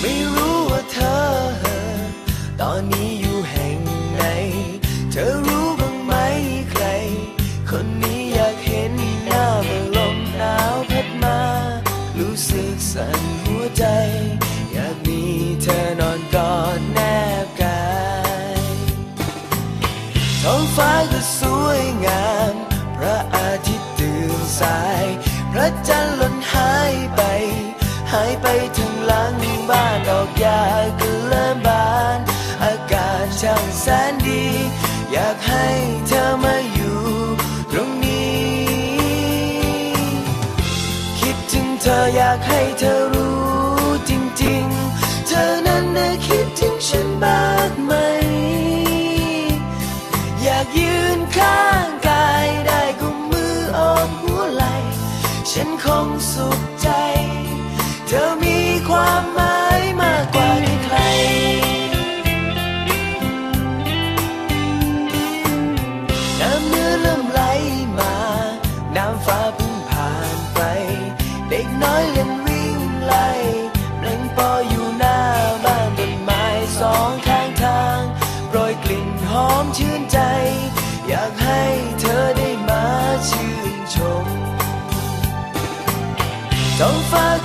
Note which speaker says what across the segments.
Speaker 1: ไม่รู้ว่าเธอ ตอนนี้อยู่แห่งไหน เธอรู้บ้างไหมใคร คนนี้อยากเห็นหน้าเมื่อลมหนาวพัดมา รู้สึกสั่นหัวใจ อยากมีเธอนอนกอดแนบกายท้องฟ้าก็สวยงาม พระอาทิตย์ตื่นสาย พระจันทร์หล่นหายไป หายไปถึงหลังบ้านดอกหญ้าก็เริ่มบาน อากาศช่างแสนดี อยากให้เธอมาอยู่ตรงนี้ คิดถึงเธออยากให้เธอรู้จริงๆ เธอนั้นน่ะคิดถึงฉันบ้างไหม อยากยืนข้างกายได้กุมมือโอบหัวไหล่ฉันคงสุข ใจ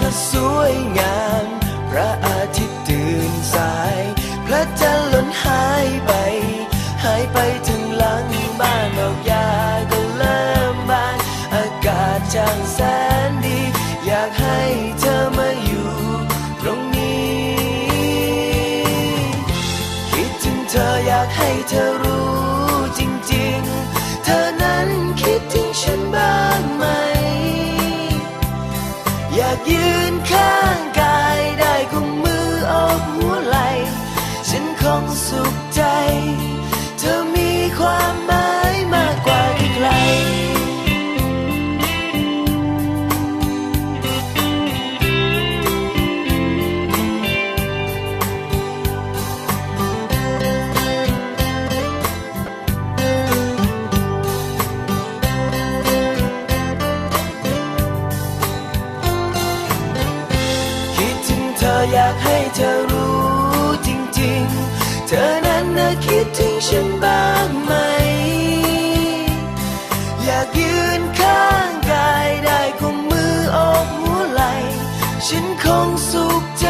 Speaker 1: ฟ้าก็สวยงาม พระอาทิตย์ตื่นสาย พระจันทร์หล่นหายไป หายไปถึงหลังบ้านดอกหญ้าก็เริ่มบาน อากาศช่างแสนดี อยากให้เธอมาอยู่ ตรงนี้ คิดถึงเธออยากให้เธอรู้จริง ๆ เธอนั้นคิดถึงฉันบ้างไหมากยืนข้าง อยากให้เธอรู้จริงๆ เธอนั้นน่ะคิดถึงฉันบ้างไหม อยากยืนข้างกายได้คงมมือออกหัวไหล ฉันคงสุขใจ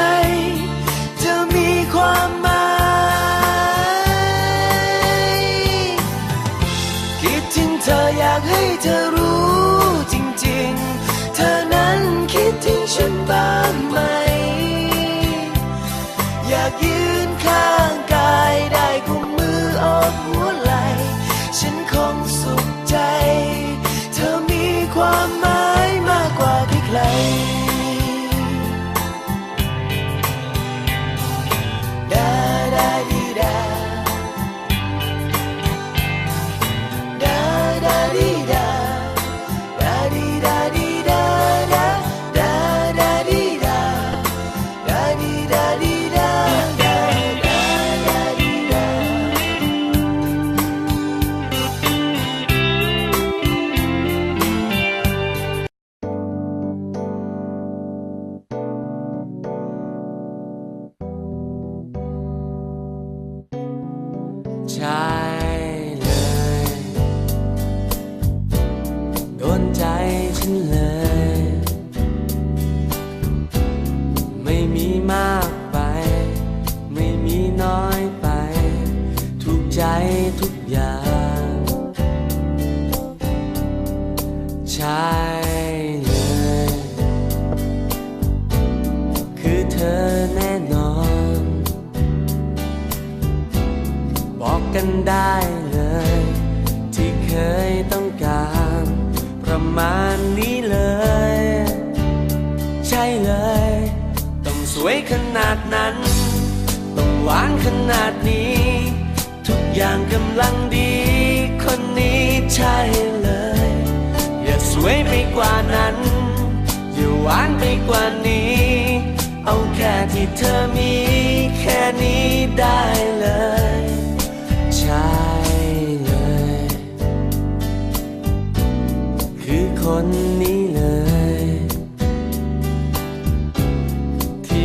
Speaker 1: ใช่
Speaker 2: เลย โดนใจฉันเลย ไม่มีมากไป ไม่มีน้อยไปถูกใจทุกอย่าง ใช่เลย คือเธอ กันได้เลย ที่เคยต้องการ ประมาณนี้เลย ใช่เลย ต้องสวยขนาดนั้น ต้องหวานขนาดนี้ ทุกอย่างกำลังดี คนนี้ใช่เลย อย่าสวยไปกว่านั้น อย่าหวานไปกว่านี้ เอาแค่ที่เธอ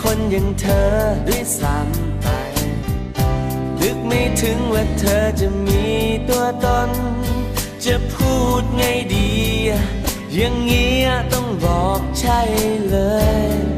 Speaker 2: คนอย่างเธอด้วยซ้ำไปนึกไม่ถึงว่าเธอจะมีตัวตน จะพูดไงดี อย่างเงี้ยต้องบอกใช่เลย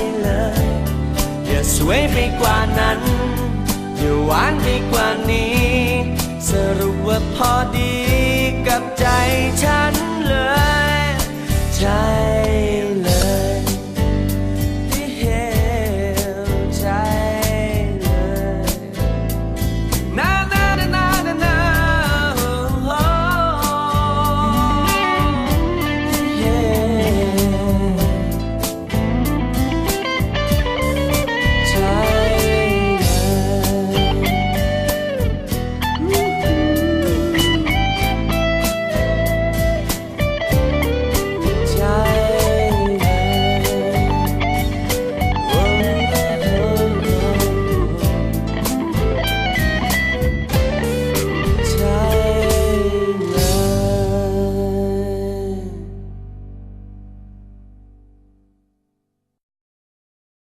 Speaker 2: สวยไปกว่านั้นอย่าหวานไปกว่านี้ สรุปว่าพอดีกับใจฉันเลย ใจ